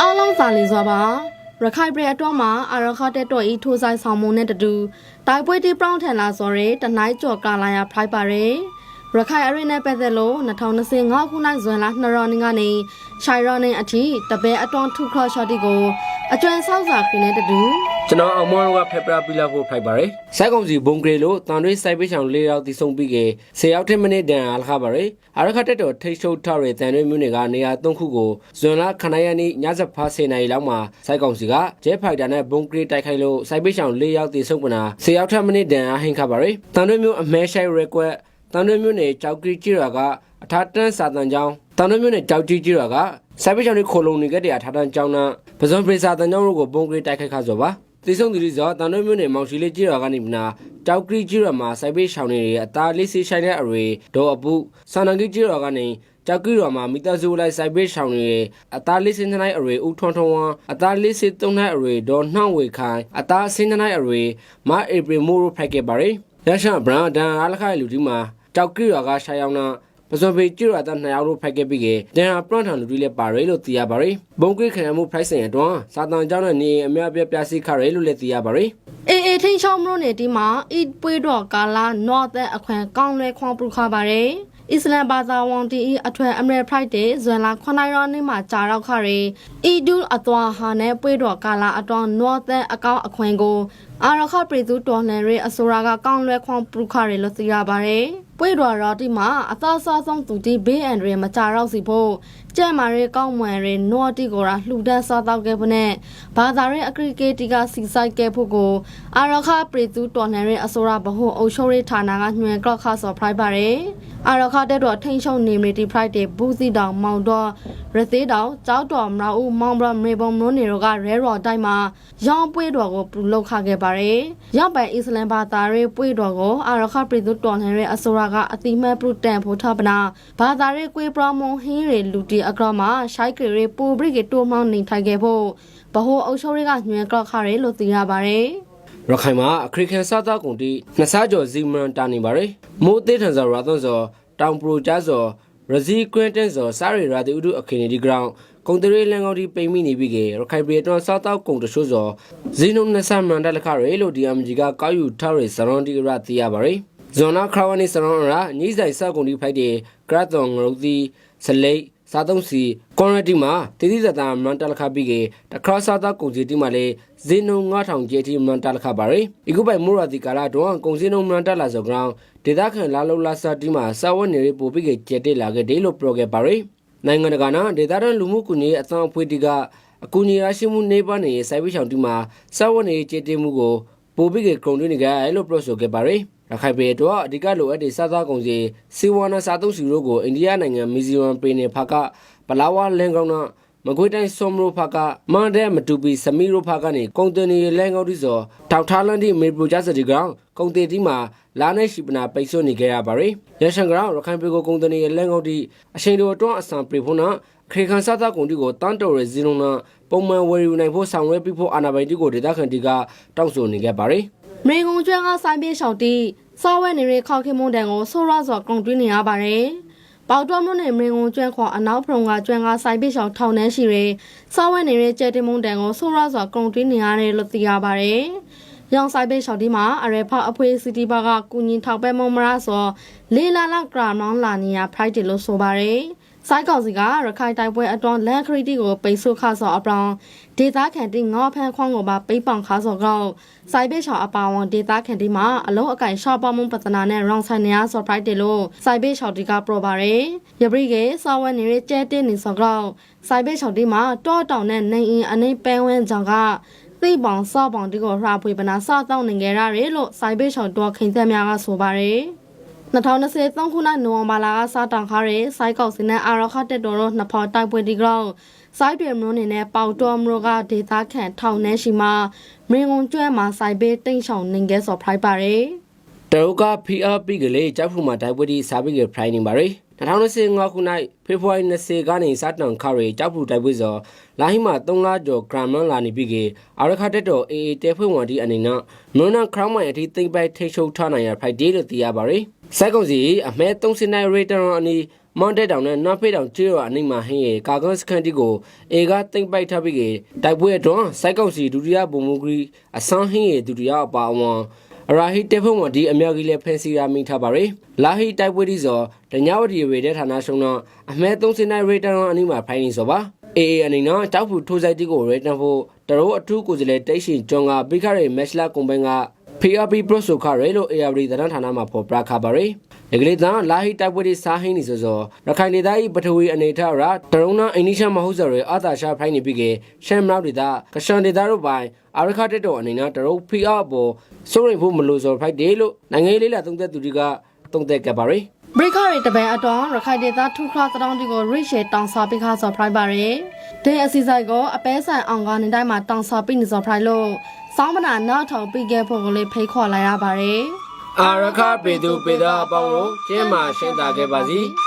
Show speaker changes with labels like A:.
A: အားလုံးစာလီစွာပါရခိုင်ပြည်အတွင်းမှာအာရခတဲ့တော်ဤထိုးဆိုင်ဆောင်မုံနဲ့တူတိုက်ပွဲတီပြောင်းထန်လာစော်ရဲတနိုင်းကျော်ကာလာယာဖိုက်ပါရဲရခိုင်အရင်နဲ့ပတ်သက်လို့2025ခုနှစ်ဇွန်လ2ရက်နေ့ကနေရှိုင်ရော်နေအထိတပည့်အတွန်းထုခရရှော့တီကိုအကျွမ်းဆောက်စာခင်းတဲ့တူ
B: ကျွန်တော်အောင်မောင်ကဖေပရာပီလာကိုဖိုက်ပါရယ်စိုက်ကုံစီဘုံဂရေလို့တန်တွေးစိုက်ပေးချောင်၄ရောက်တည်ဆုံပြီးက10ရောက်တဲ့မိနစ်တန်အားလခပါရယ်အရခတက်တော်ထိတ်ရှုပ်ထရယ်တန်တွေမျိုးတွေကနေရာ၃ခုကိုဇွန်လခဏရနေ့ညဇက်ဖား10နိုင်လောက်မှာစိုက်ကုံစီကဂျဲဖိုက်တာနဲ့ဘုံဂရေတိုက်ခိုက်လို့စိုက်ပေးချောင်၄ရောက်တည်ဆုံပနာ10ရောက်တဲ့မိနစ်တန်အားဟင်ခပါရယ်တန်တွေမျိုးအမဲရှိုက်ရက်ကွက်တန်တွေမျိုးနဲ့ကြောက်ကရီကြီးရွာကအထာတန်းစာတန်ကျောင်းတန်တွေမျိုးနဲ့ကြောက်ကြီးကြီးရွာကစိုက်ပေးချောင်တွေခိုလုံနေခဲ့တဲ့အထာတန်းကျောင်းနာပဇွန်ပရိစာတန်ကျောင်းတို့ကိုဘုံဂရေတိုက်ခိုက်ခါဆိုပါ တိစုံသူရီဇောတန်ရွေမြို့နယ်မောင်ရှိလေးကြီးရွာကနေမနာတောက်ကရီကြီးရွာမှာစိုက်ပေးရှောင်းနေတဲ့အသားလေးစီဆိုင်တဲ့အရေဒေါ်အပုဆန္ဒကြီးကြီးရွာကနေကြောက်ကရီရွာမှာမိသားစုလိုက်စိုက်ပေးရှောင်းနေတဲ့အသားလေးစင်းတိုင်းအရေဦးထွန်းထွန်းဝမ်းအသားလေးစီသုံးတိုင်းအရေဒေါ်နှောင်းဝေခိုင်အသားစင်းတိုင်းအရေမအေပရီမိုရိုဖိုက်ခဲ့ပါရီရရှာဘရန်ဒန်အားလခိုင်လူဒီမှာတောက်ကရီရွာကရှာယောင်းနာ ပစုံပေကျွရတဲ့နှစ်ယောက်တို့ဖိုက်ခဲ့ပြီးကဒန်ဟာပရန်ထန်လူတွေလည်းပါရဲလို့သိရပါရယ်ဘုံကွေးခံရမှု price ရအတွန်းစာတန်ကျောင်းနဲ့နေအများပြပြစီခရဲလို့လည်းသိရပါရယ်
A: အေအေထိန်ချောင်းမလို့နေဒီမှာအစ်ပွေးတော်ကာလာနော့တဲ့အခွန်ကောင်းလဲခွန်ပူခါပါရဲအစ္စလမ်ဘာသာဝန်တီအထွေအမရဖရိုက်တဲ့ဇွန်လ9ရက်နေ့မှာကြာတော့ခရဲအီဒူအသွာဟာနဲ့ပွေးတော်ကာလာအတွန်းနော့တဲ့အကောင့်အခွန်ကို အာရခပြည်သူတော်လှန်ရေးအစိုးရကကောင်းလဲခွန်ပူခါရဲလို့သိရပါရဲပွေးတော်ရော်ဒီမှာအသာစားဆုံးသူတီဘေးအန်ဒရီမကြတော့စီဖို့ကျဲမာရဲကောင်းမွန်ရဲနော့တီကိုရာလှူဒန်းစားတော့ခဲ့ဖို့နဲ့ဘာသာရဲအကရကေတီကစီဆိုင်ခဲ့ဖို့ကိုအာရခပြည်သူတော်လှန်ရေးအစိုးရဗဟိုအုပ်ချုပ်ရေးဌာနကညွှန်ကခါဆော်ဖရိုက်ပါရဲအာရခတက်တော်ထိန်ချုံနေမီတီဖရိုက်တဲ့ဘူးစီတောင်မောင်တော်ရသေးတောင်ကြောက်တော်မရာဦးမောင်ဘရမေဘုံမွန်းနေတို့ကရဲရော်တိုင်းမှာရောင်းပွေးတော်ကိုပူလောက်ခခဲ့ပါရဲရောက်ပိုင်အစ္စလမ်ဘာသာရေးပွေးတော်ကိုအာရခပြည်သူတော်လှန်ရေးအစိုးရကအတိမတ်ပရုတန်ဖို့ထပ်ပနာဘာသာရေးကွေးပရမွန်ဟင်းရီလူတီအကရမှာရှိုက်ကေရီပူဘရိကေတိုမောင်းနေထိုင်ခဲ့ဖို့ဗဟိုအုပ်ချုပ်ရေးကညွှန်ကခရဲလို့သိရပါရဲ
B: ရခိုင်မှာအခရိကန်စားသားကုန်တီနှစ်စားကျော်ဇီမန်တာနေပါရယ်မိုးသေးထန်စောရာသွန်စောတောင်ပရိုဂျာစော ရဇီကွင်းတန်စောစားရီရာတီဥဒုအခင်းဒီဂရောင်းကုန်တရေလန်ကောင်တီပိမိနေပြီကေရခိုင်ပြည်တော်စားသားကုန်တချို့စောဇီနုံနဆမန်တလခရဲလို့ DMG ကကောက်ယူထားရစရွန်ဒီရာတီရပါရယ်ဇွန်နာခရဝနီစရွန်ရာညီဆိုင်စားကုန်တီဖိုက်တဲ့ဂရတ်တော်ငရုတ်တီစလိတ် စားသုံးစီကွန်ရတီမှာတည်တည်တတာမန်တလခပြီးကေတခါစားသားကုန်စီတီမှာလေဇင်းနုံ9000ကျဲတီမန်တလခပါရီဤခုပိုင်မိုရာတီကာလာတော့ကုန်စင်းနုံမန်တလာဆိုဂရောင်းဒေတာခန်လာလုံးလာစာတီမှာစာဝတ်နေရပိုပြီးကေကျဲတက်လာခဲ့တယ်လို့ပြောခဲ့ပါရီနိုင်ငံတကာနာဒေတာရန်လူမှုကူညီအသံဖွေးတီကအကူအညီရရှိမှုနေပါနေစိုက်ပြီးချောင်တီမှာစာဝတ်နေကျဲတက်မှုကိုပိုပြီးကေကုံတွင်းနေကြဲလို့ပြောဆိုခဲ့ပါရီ ရခိုင်ပြည်တော့အဓိကလိုအပ်တဲ့စားသားကုန်စီစီဝါနာစားသုံးစီတို့ကိုအိန္ဒိယနိုင်ငံမီဇီယမ်ပြည်နယ်ဖာကပလာဝလန်ကောင်နာမကွေးတိုင်းစုံရိုဖာကမန်တဲ့မတူပီစမီရိုဖာကနေကုန်တင်နေလန်ကောင်တီစောထောက်ထားလန်တီမေပရိုဂျက်စတီကောင်ကုန်တင်တီမှာလာနေရှိပနာပိတ်ဆို့နေကြရပါရီရရှန်ကောင်ရခိုင်ပြည်ကိုကုန်တင်နေလန်ကောင်တီအချိန်တော်အတွန်းအဆန်ပြေဖို့နာခေခန်စားသားကုန်တီကိုတန်တော်ရဇီနိုနာပုံမှန်ဝယ်ယူနိုင်ဖို့ဆောင်ရွက်ပြီးဖို့အာဏာပိုင်တီကိုဒေသခံတီကတောင်းဆိုနေကြပါရီ
A: မေငုံကျွမ်းကဆိုင်ပြေးလျှောက်တီစောဝဲနေတဲ့ခောက်ခင်မွန်တန်ကိုဆိုးရစွာကုန်တွင်းနေရပါတယ်။ပေါတော်မွန်နဲ့မေငုံကျွမ်းခွန်အနောက်ဖရုံကကျွမ်းကဆိုင်ပြေးလျှောက်ထောင်နှန်းရှိရဲစောဝဲနေတဲ့ကျဲတင်မွန်တန်ကိုဆိုးရစွာကုန်တွင်းနေရတယ်လို့သိရပါတယ်။ရောင်ဆိုင်ပြေးလျှောက်တီမှာအရေဖအဖွေးစီတီဘာကကုညင်ထောက်ပဲမုံမရဆိုလေးလာလကရာမောင်းလာနေရဖရိုက်တယ်လို့ဆိုပါတယ်။ စိုက်ကောင်စီကရခိုင်တိုက်ပွဲအတွန်းလန်ခရီတီကိုပိတ်ဆို့ခဆော့အပြောင်းဒေတာခန်တီငေါဖန်ခွန်ကိုပါပိတ်ပောင်ခါဆော့ကောက်စိုက်ပိချောင်အပါဝန်ဒေတာခန်တီမှာအလုံးအကင်ရှော့ပမှုပဒနာနဲ့ရောင်ဆိုင်နေရဆော့ဖရိုက်တယ်လို့စိုက်ပိချောင်တီကပရိုပါရယ်ရပရိကေစောဝဲနေတဲ့ကျဲတင်းနေဆော့ကောက်စိုက်ပိချောင်တီမှာတောတောင်နဲ့နေအင်းအနေပဲဝဲကြောင်ကသိပောင်စော့ပောင်တီကိုလှဖွေပနာစော့တောင်းနေကြရတယ်လို့စိုက်ပိချောင်တော်ခင်သက်များကဆိုပါရယ် 2023ခုနှစ်နိုဝင်ဘာလကစတောင်ခါရဲစိုက်ကောက်စင်းနဲ့အာရခတက်တော်တို့နှစ်ဖော်တိုက်ပွဲဒီကောင်စိုက်တွေမလို့နေနဲ့ပေါတော်မလို့ကဒေသခံထောင်နှဲရှိမှာမင်းကုန်းကျွဲမှာစိုက်ပေးတိန့်ဆောင်နေခဲ့စော်ဖရိုက်ပါရယ်
B: တရုတ်က PRP ကလေးကြောက်ဖူမှာတိုက်ပွဲဒီစာပိကဖရိုင်းနေပါရယ်2025ခုနှစ်ဖေဖော်ဝါရီ20ကနေစတင်ခရဲကြောက်ဖူတိုက်ပွဲစောလာဟိမှာ3လကျော်ဂရမ်မန်လာနေပြီကေအာရခတက်တော် AA တဲဖွဲ့ဝင်ဒီအနေနဲ့မွန်းနာခရောင်းမိုင်အထိသိမ့်ပိုက်ထိချုပ်ထားနိုင်ရဖိုက်ဒေးလို့သိရပါရယ် စိုက်ကုန်စီအမဲ30နိုင်ရေတရန်အနီမွန်တက်တောင်နဲ့နွားဖေးတောင်ကျေးရွာအနိမ့်မှာဟင်းရဲ့ကာကွန်စခန်တီကိုအေကတိမ့်ပိုက်ထားပြီးကတိုက်ပွဲအတွန်းစိုက်ကောက်စီဒုတိယဘုံမူဂရီအဆန်းဟင်းရဲ့ဒုတိယအပါအဝင်အရာဟီတေဖုံဝဒီအမြောက်ကြီးလည်းဖန်စီရာမိထားပါရယ်လာဟီတိုက်ပွဲဒီဆိုတညဝတီရေတဲ့ဌာနရှုံတော့အမဲ30နိုင်ရေတန်အနိမ့်မှာဖိုင်းနေဆိုပါအေအေအနေနဲ့တောက်ဖူထိုးဆိုင်တီကိုရေတန်ဖို့တရိုးအထူးကိုယ်စားလှယ်တိတ်ရှင်ကျွန်းကဘိခရဲမက်ရှလာကွန်ပန်က PRP Pro ဆိုခရဲလို့ ARD သတင်းဌာနမှာဖော်ပြခပါရယ်ဒီကလေးသားလာဟီတိုက်ပွဲတွေစားဟင်းနေဆိုဆိုရခိုင်ဒေသကြီးပထဝီအနေထားရာတရုံနာအိန္ဒိရှမဟုတ်စရဲအာသာရှာဖိုင်းနေပြီးကရှမ်မောက်ဒေသကရှန်ဒေသတို့ပိုင်းအာရခတက်တော်အနေနဲ့တရုံ PR ပေါ်စိုးရင်ဖို့မလို့ဆိုဖိုက်တယ်လို့နိုင်ငံရေးလေးလာသုံးသက်သူတွေကသုံးသပ်ကြပါရယ်
A: ဘရိခရီတပန်အတွန်းရခိုင်ဒေသထုခရသတောင်းတီကိုရိရှေတောင်စာပိခါစော်ဖရိုက်ပါရယ်ဒဲအစီဆိုင်ကိုအပဲဆိုင်အောင်ကနေတိုင်းမှာတောင်စာပိနေစော်ဖရိုက်လို့ စောင်းမနာနောက်ထောင်ပိခဲ့ဖို့ကိုလေးဖိတ်ခေါ်လိုက်ရပါရယ်
B: အာရခပေသူပေသားအပေါင်းကိုကျင်းမာရှင်းတာခဲ့ပါစီ။